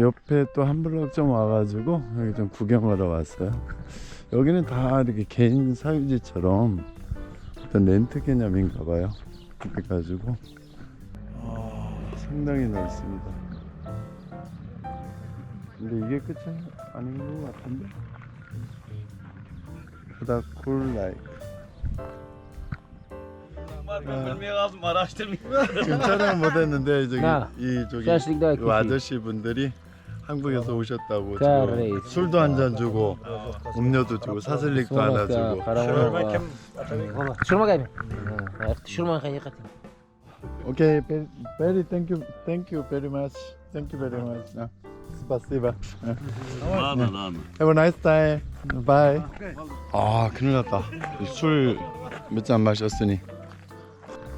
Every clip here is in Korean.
옆에 또 한 블럭 좀 와가지고 여기 좀 구경하러 왔어요. 여기는 다 이렇게 개인 사유지처럼 어떤 렌트 개념인가 봐요. 그래가지고 아, 상당히 넓습니다. 근데 이게 끝이 아닌 것 같은데? 보다 쿨 라이크. 지금 촬영 못했는데 저기 야, 이 저기 그 아저씨 분들이 한국에서 오셨다고 그래. 지금 술도 한 잔 주고 음료도 주고 사슬릭도 하나 주고 Karanlık. Şurma gel. Şurma gel yakati. 오케이 very, very thank you thank you very much thank you very much 아, 스파시바 Ладно, ладно. Have a nice day bye 아 큰일 났다 술 몇 잔 마셨으니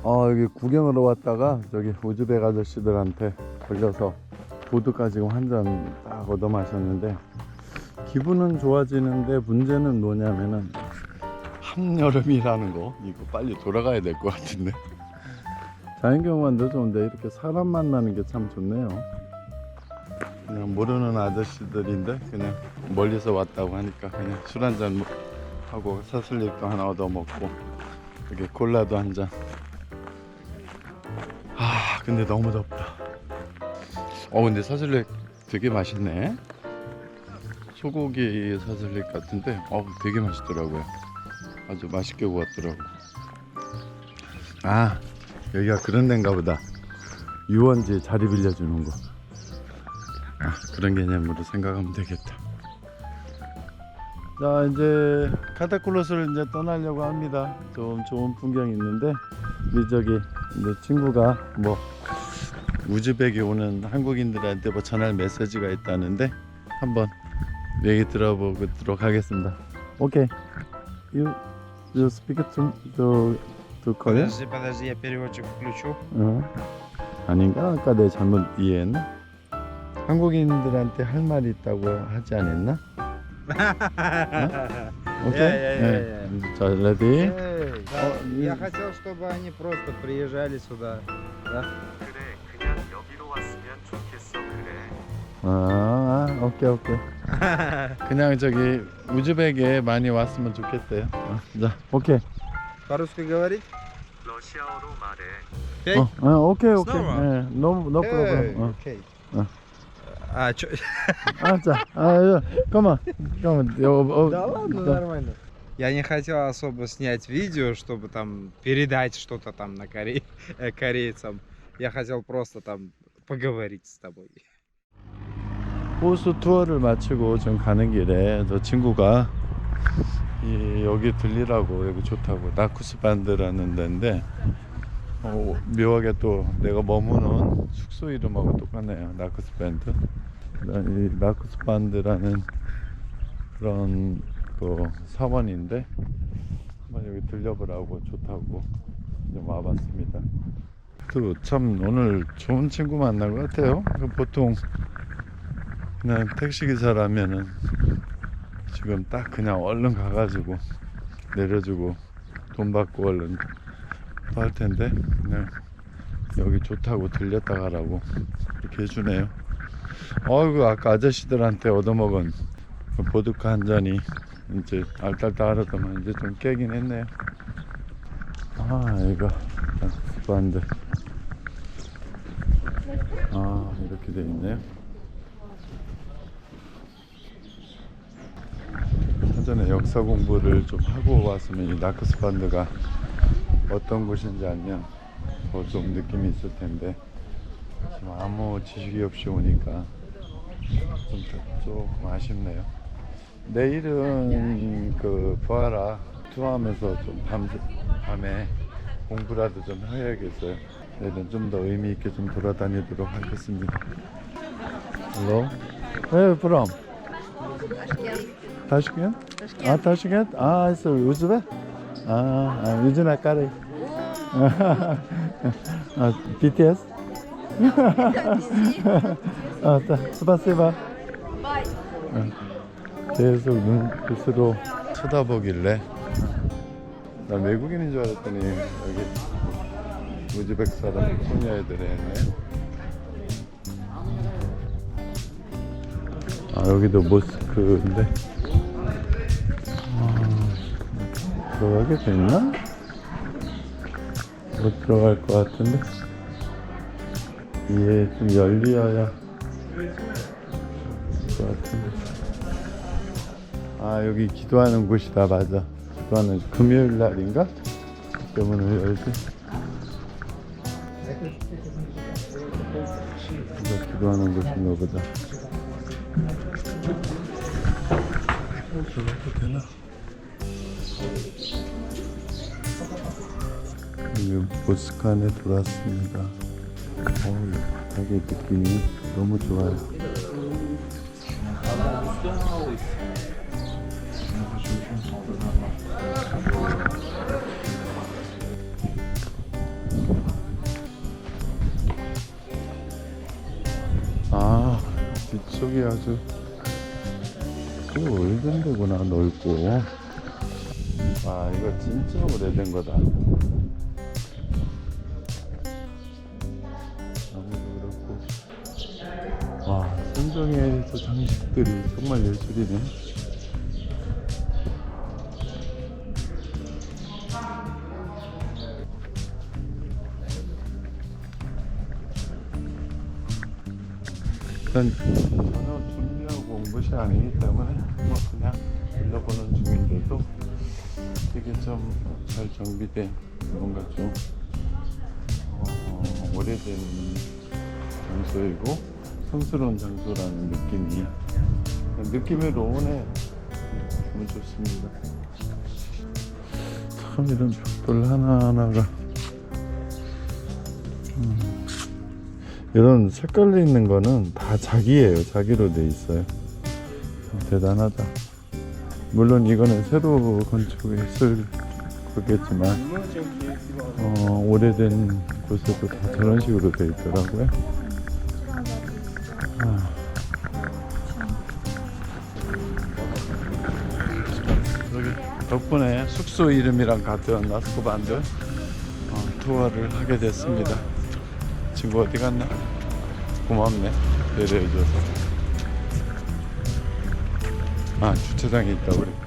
아 여기 구경하러 왔다가 저기 우즈벡 아저씨들한테 걸려서 보드 가지고 한 잔 딱 얻어 마셨는데 기분은 좋아지는데 문제는 뭐냐면은 한여름이라는 거 이거 빨리 돌아가야 될 것 같은데 자연경관도 좋은데 이렇게 사람 만나는 게 참 좋네요 그냥 모르는 아저씨들인데 그냥 멀리서 왔다고 하니까 그냥 술 한 잔 하고 사슬립도 하나 얻어 먹고 이렇게 콜라도 한 잔. 아 근데 너무 덥다. 어 근데 사슬립 되게 맛있네. 소고기 사슬립 같은데 어 되게 맛있더라고요. 아주 맛있게 구웠더라고. 아 여기가 그런 데인가 보다. 유원지 자리 빌려주는 거. 아, 그런 개념으로 생각하면 되겠다. 자 이제 카타클로스를 이제 떠나려고 합니다. 좀 좋은 풍경이 있는데 우리 저기 이제 친구가 뭐 우즈벡에 오는 한국인들한테 뭐 전할 메시지가 있다는데 한번 얘기 들어보도록 하겠습니다. 오케이. You you speak to to to Korean? Подожди, подожди, я переводчик включу. 어? 아닌가? 아까 내 잘못 이해했나? 한국인들한테 할 말이 있다고 하지 않았나? 오케이. Я, я, я, 네. 자, 레디. Эй, да, О, я не- хотел, чтобы они просто приезжали сюда. 그 아, 아, 오케이, 오케이. 그냥 저기 우즈벡에 많이 왔으면 좋겠어요. 어, 자, 오케이. По-русски говорить? 러시아어로 말해 Окей? 어, 어, 오케이, 오케이. Снова? 예, no, no Эй, problem. 어. окей. 어. А, чё? 아, 자, 아, come on, come on. 어, 어, Да ладно, да. нормально. Я не хотел особо снять видео, чтобы там передать что-то там на коре... э, корейцам. Я хотел просто там поговорить с тобой. 호수 투어를 마치고 지금 가는 길에 저 친구가 이 여기 들리라고 여기 좋다고 나쿠스 반드라는 데인데 어, 묘하게 또 내가 머무는 숙소 이름하고 똑같네요. 나쿠스 밴드. 이 나쿠스 반드라는 그런 그 사원인데 한번 여기 들려보라고 좋다고 좀 와봤습니다. 또 참 오늘 좋은 친구 만난 것 같아요. 보통 그냥 택시 기사라면은 지금 딱 그냥 얼른 가가지고 내려주고 돈 받고 얼른 또 할 텐데 그냥 여기 좋다고 들렸다 가라고 이렇게 해주네요. 어이구 아까 아저씨들한테 얻어먹은 그 보드카 한 잔이 이제 알딸딸하더만 이제 좀 깨긴 했네요. 아 이거 반드 아 이렇게 돼 있네요. 전에 역사 공부를 좀 하고 왔으면 이 나크스 반드가 어떤 곳인지 알면 더좀 느낌이 있을 텐데 지금 아무 지식이 없이 오니까 좀 조금 아쉽네요. 내일은 그 부하라 투어하면서 좀 밤, 밤에 공부라도 좀 해야겠어요. 내일은 좀 더 의미 있게 좀 돌아다니도록 하겠습니다. Hello? Where from? Tashkent. 아, Tashkent? 아, it's Uzbek? 아, 아 유준아 까리. 아, BTS? 아, 자, 스파시바. 계속 눈빛으로 쳐다보길래 나 외국인인 줄 알았더니 여기 우즈벡 사람 소녀애들이 했네 아 여기도 모스크인데 들어가게 됐나? 못 들어갈 것 같은데 이게 좀 열려야 될것 같은데 아 여기 기도하는 곳이다 맞아 기도하는 금요일 날인가? 때문에 열지 이거 기도하는 곳인가 보다 들어가도 되나? 보스칸에 들어왔습니다. 어우 바닥의 느낌이 너무 좋아요. 아 뒤쪽이 아주 꽤 오래된 데구나 넓고 아 이거 진짜 오래된 거다. 나무도 그렇고. 와 선정에서 장식들이 정말 예술이네. 일단 전혀 준비하고 온 것이 아니기 때문에 뭐 그냥 중인데도 되게 좀 잘 정비된 뭔가 좀 어, 오래된 장소이고 성스러운 장소라는 느낌이 느낌으로 오네 너무 좋습니다 참 이런 벽돌 하나하나가 이런 색깔로 있는 거는 다 자기예요. 자기로 돼 있어요. 대단하다. 물론 이거는 새로 건축했을 거겠지만 어, 오래된 곳에도 다 저런 식으로 돼 있더라고요. 아. 덕분에 숙소 이름이랑 같은 나스코반드 어, 투어를 하게 됐습니다. 친구 어디 갔나? 고맙네. 배려해줘서. 아, 주차장에 있다, 우리.